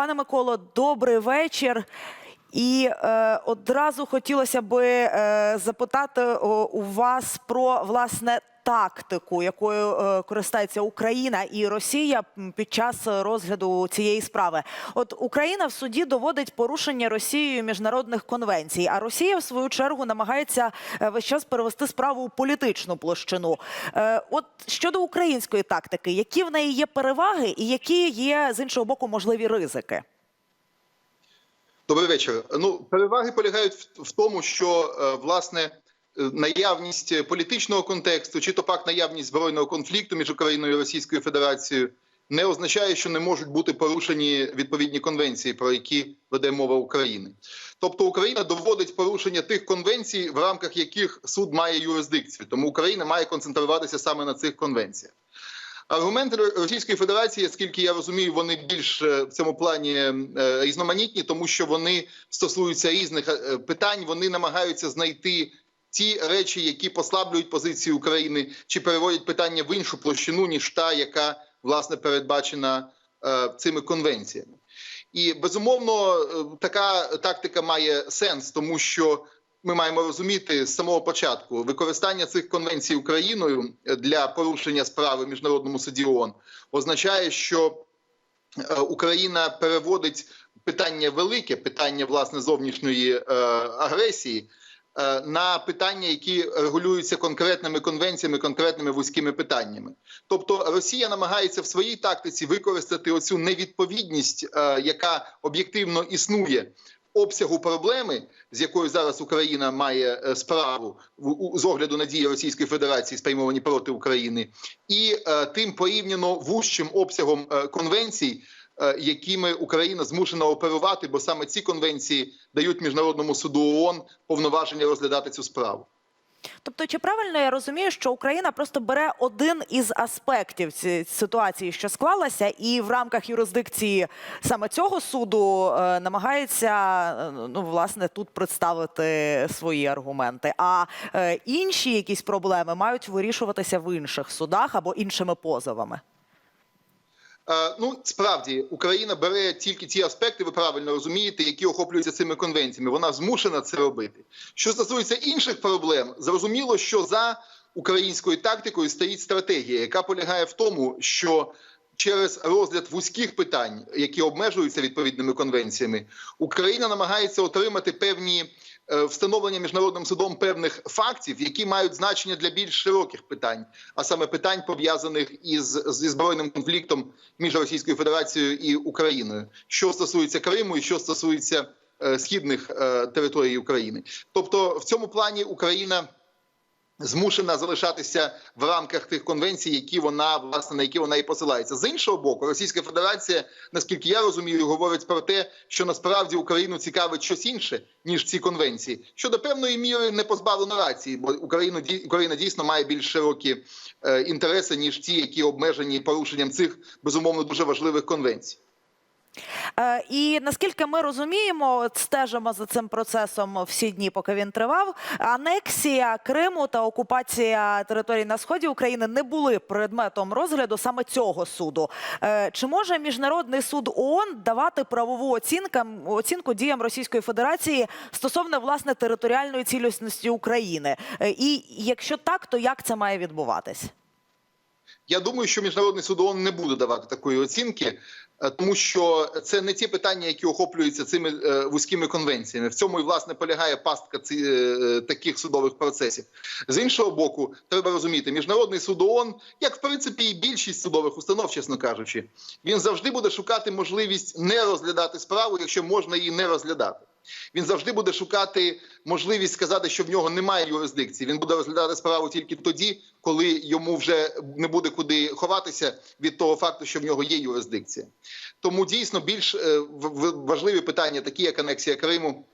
Пане Миколо, добрий вечір. І е, одразу хотілося би е, запитати у вас про власне тактику, якою е, користається Україна і Росія під час розгляду цієї справи. От Україна в суді доводить порушення Росією міжнародних конвенцій, а Росія в свою чергу намагається е, весь час перевести справу у політичну площину. Е, от щодо української тактики, які в неї є переваги, і які є з іншого боку можливі ризики? Добрий вечір. Ну переваги полягають в, тому, що власне наявність політичного контексту, чи то пак наявність збройного конфлікту між Україною і Російською Федерацією не означає, що не можуть бути порушені відповідні конвенції, про які веде мова України. Тобто Україна доводить порушення тих конвенцій, в рамках яких суд має юрисдикцію. Тому Україна має концентруватися саме на цих конвенціях. Аргументи Російської Федерації, скільки я розумію, вони більш е, в цьому плані е, різноманітні, тому що вони стосуються різних е, питань. Вони намагаються знайти ті речі, які послаблюють позицію України, чи переводять питання в іншу площину, ніж та, яка власне передбачена цими конвенціями. І безумовно, така тактика має сенс, тому що ми маємо розуміти з самого початку використання цих конвенцій Україною для порушення справи в міжнародному суді ООН означає, що Україна переводить питання велике, питання власне зовнішньої е, агресії. На питання, які регулюються конкретними конвенціями, конкретними вузькими питаннями, тобто Росія намагається в своїй тактиці використати оцю невідповідність, яка об'єктивно існує обсягу проблеми, з якою зараз Україна має справу з огляду на дії Російської Федерації, спрямовані проти України, і тим порівняно вужчим обсягом конвенцій, якими Україна змушена оперувати, бо саме ці конвенції дають міжнародному суду ООН повноваження розглядати цю справу. Тобто, чи правильно я розумію, що Україна просто бере один із аспектів цієї ситуації, що склалася, і в рамках юрисдикції саме цього суду е, намагається е, ну власне тут представити свої аргументи, а е, інші якісь проблеми мають вирішуватися в інших судах або іншими позовами? Ну, справді Україна бере тільки ті аспекти, ви правильно розумієте, які охоплюються цими конвенціями. Вона змушена це робити. Що стосується інших проблем, зрозуміло, що за українською тактикою стоїть стратегія, яка полягає в тому, що через розгляд вузьких питань, які обмежуються відповідними конвенціями, Україна намагається отримати певні. Встановлення міжнародним судом певних фактів, які мають значення для більш широких питань, а саме питань пов'язаних із зі збройним конфліктом між Російською Федерацією і Україною, що стосується Криму і що стосується е, східних е, територій України. Тобто, в цьому плані Україна. Змушена залишатися в рамках тих конвенцій, які вона власне на які вона і посилається з іншого боку. Російська Федерація, наскільки я розумію, говорить про те, що насправді Україну цікавить щось інше ніж ці конвенції, що до певної міри не позбавлено рації, бо Україну Україна дійсно має більш широкі е, інтереси ніж ті, які обмежені порушенням цих безумовно дуже важливих конвенцій. Е, і наскільки ми розуміємо, стежимо за цим процесом всі дні, поки він тривав. Анексія Криму та окупація територій на сході України не були предметом розгляду саме цього суду. Е, Чи може міжнародний суд ООН давати правову оцінку, оцінку діям Російської Федерації стосовно власне територіальної цілісності України? Е, І якщо так, то як це має відбуватись? Я думаю, що міжнародний суд ООН не буде давати такої оцінки, тому що це не ті питання, які охоплюються цими е, вузькими конвенціями. В цьому і власне полягає пастка ці, е, таких судових процесів. З іншого боку, треба розуміти, міжнародний суд ООН, як в принципі і більшість судових установ, чесно кажучи, він завжди буде шукати можливість не розглядати справу, якщо можна її не розглядати. Він завжди буде шукати можливість сказати, що в нього немає юрисдикції. Він буде розглядати справу тільки тоді, коли йому вже не буде куди ховатися від того факту, що в нього є юрисдикція. Тому дійсно більш важливі питання, такі як анексія Криму.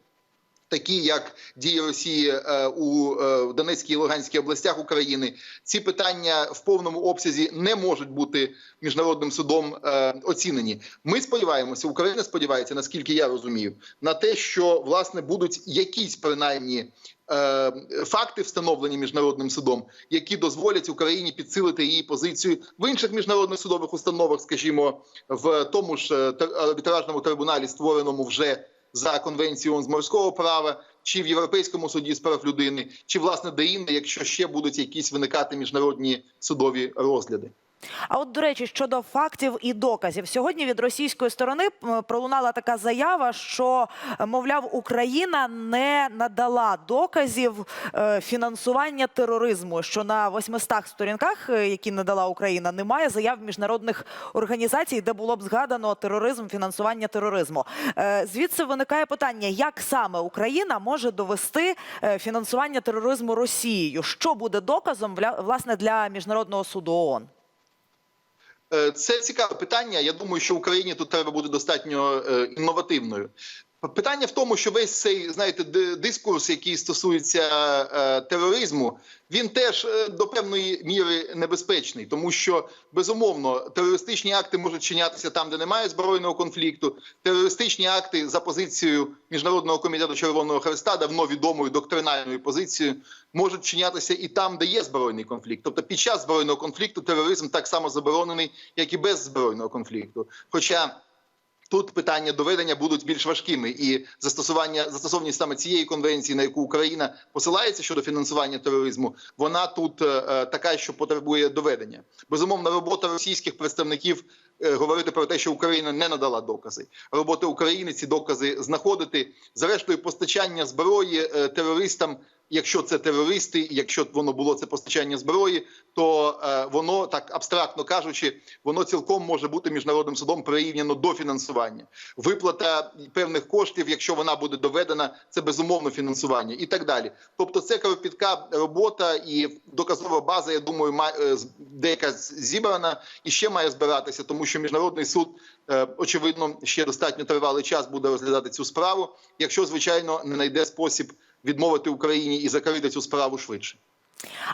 Такі як дії Росії у Донецькій і Луганській областях України, ці питання в повному обсязі не можуть бути міжнародним судом оцінені. Ми сподіваємося, Україна сподівається, наскільки я розумію, на те, що власне будуть якісь принаймні е, факти, встановлені міжнародним судом, які дозволять Україні підсилити її позицію в інших міжнародних судових установах, скажімо, в тому ж е, арбітражному трибуналі, створеному вже за конвенцією з морського права, чи в Європейському суді з прав людини, чи власне де інде, якщо ще будуть якісь виникати міжнародні судові розгляди. А от, до речі, щодо фактів і доказів, сьогодні від російської сторони пролунала така заява, що, е, мовляв, Україна не надала доказів е, фінансування тероризму. Що на 800 сторінках, е, які надала Україна, немає заяв міжнародних організацій, де було б згадано тероризм, фінансування тероризму. Звідси виникає питання, як саме Україна може довести фінансування тероризму Росією? Що буде доказом власне для міжнародного суду ООН? Е, Це цікаве питання. Я думаю, що Україні тут треба бути достатньо е, інновативною. Питання в тому, що весь цей знаєте дискурс, який стосується е, тероризму, він теж е, до певної міри небезпечний, тому що безумовно терористичні акти можуть чинятися там, де немає збройного конфлікту. Терористичні акти за позицією міжнародного комітету Червоного Хреста, давно відомою доктринальною позицією, можуть чинятися і там, де є збройний конфлікт. Тобто, під час збройного конфлікту тероризм так само заборонений, як і без збройного конфлікту. Хоча Тут питання доведення будуть більш важкими, і застосування застосованість саме цієї конвенції, на яку Україна посилається щодо фінансування тероризму, вона тут е, е, така, що потребує доведення. Безумовно, робота російських представників е, говорити про те, що Україна не надала докази. Робота України ці докази знаходити. Зрештою, постачання зброї терористам. Якщо це терористи, якщо воно було це постачання зброї, то е, воно так абстрактно кажучи, воно цілком може бути міжнародним судом прирівняно до фінансування. Виплата певних коштів, якщо вона буде доведена, це безумовно фінансування і так далі. Тобто, це кропітка робота і доказова база. Я думаю, має е, деяка зібрана і ще має збиратися, тому що міжнародний суд е, очевидно ще достатньо тривалий час буде розглядати цю справу, якщо звичайно не знайде спосіб відмовити Україні і закрити цю справу швидше.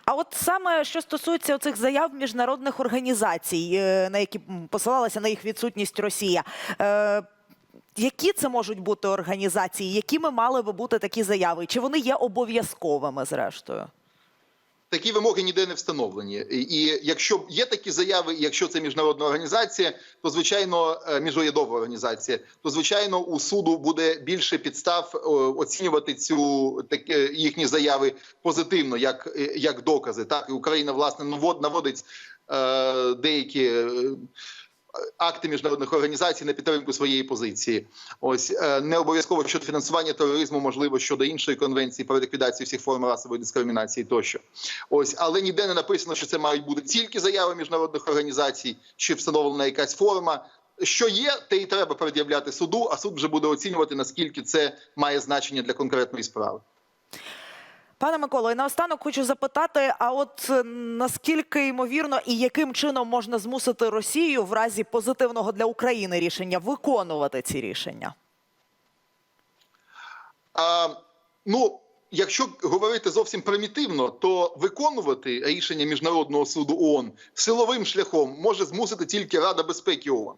А от саме що стосується цих заяв міжнародних організацій, е, на які посилалася на їх відсутність Росія. Е, які це можуть бути організації? Якими мали би бути такі заяви? Чи вони є обов'язковими зрештою? Такі вимоги ніде не встановлені. І якщо є такі заяви, якщо це міжнародна організація, то звичайно е, міжурядова організація, то звичайно у суду буде більше підстав оцінювати цю так, їхні заяви позитивно, як, е, як докази. Так і Україна власне навод- наводить е, деякі. Акти міжнародних організацій на підтримку своєї позиції, ось е, не обов'язково щодо фінансування тероризму, можливо щодо іншої конвенції про ліквідацію всіх форм расової дискримінації тощо. Ось, але ніде не написано, що це мають бути тільки заяви міжнародних організацій, чи встановлена якась форма. Що є, те і треба пред'являти суду, а суд вже буде оцінювати наскільки це має значення для конкретної справи. Пане Миколо, і наостанок хочу запитати: а от е, наскільки ймовірно і яким чином можна змусити Росію в разі позитивного для України рішення виконувати ці рішення? А, ну, якщо говорити зовсім примітивно, то виконувати рішення міжнародного суду ООН силовим шляхом може змусити тільки Рада безпеки ООН.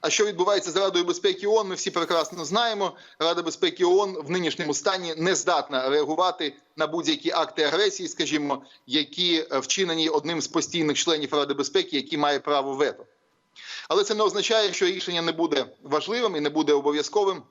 А що відбувається з Радою безпеки ООН, ми всі прекрасно знаємо. Рада безпеки ООН в нинішньому стані не здатна реагувати на будь-які акти агресії, скажімо, які е, вчинені одним з постійних членів Ради безпеки, який має право вето. Але це не означає, що рішення не буде важливим і не буде обов'язковим.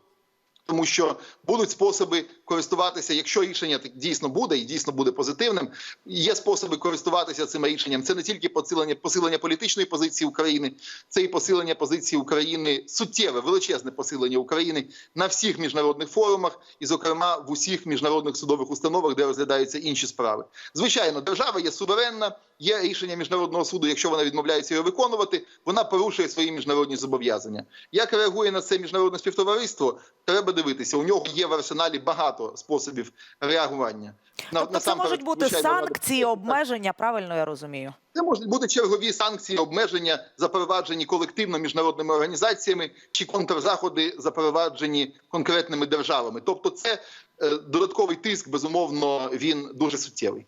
Тому що будуть способи користуватися, якщо рішення дійсно буде і дійсно буде позитивним. Є способи користуватися цим рішенням. Це не тільки посилення посилення політичної позиції України, це і посилення позиції України суттєве, величезне посилення України на всіх міжнародних форумах, і, зокрема, в усіх міжнародних судових установах, де розглядаються інші справи. Звичайно, держава є суверенна. Є рішення міжнародного суду. Якщо вона відмовляється його виконувати, вона порушує свої міжнародні зобов'язання. Як реагує на це міжнародне співтовариство? Треба дивитися. У нього є в арсеналі багато способів реагування. На, Тобто це можуть бути санкції, обмеження, правильно я розумію. це можуть бути чергові санкції, обмеження, запроваджені колективно міжнародними організаціями, чи контрзаходи запроваджені конкретними державами. Тобто, це е, додатковий тиск, безумовно, він дуже суттєвий.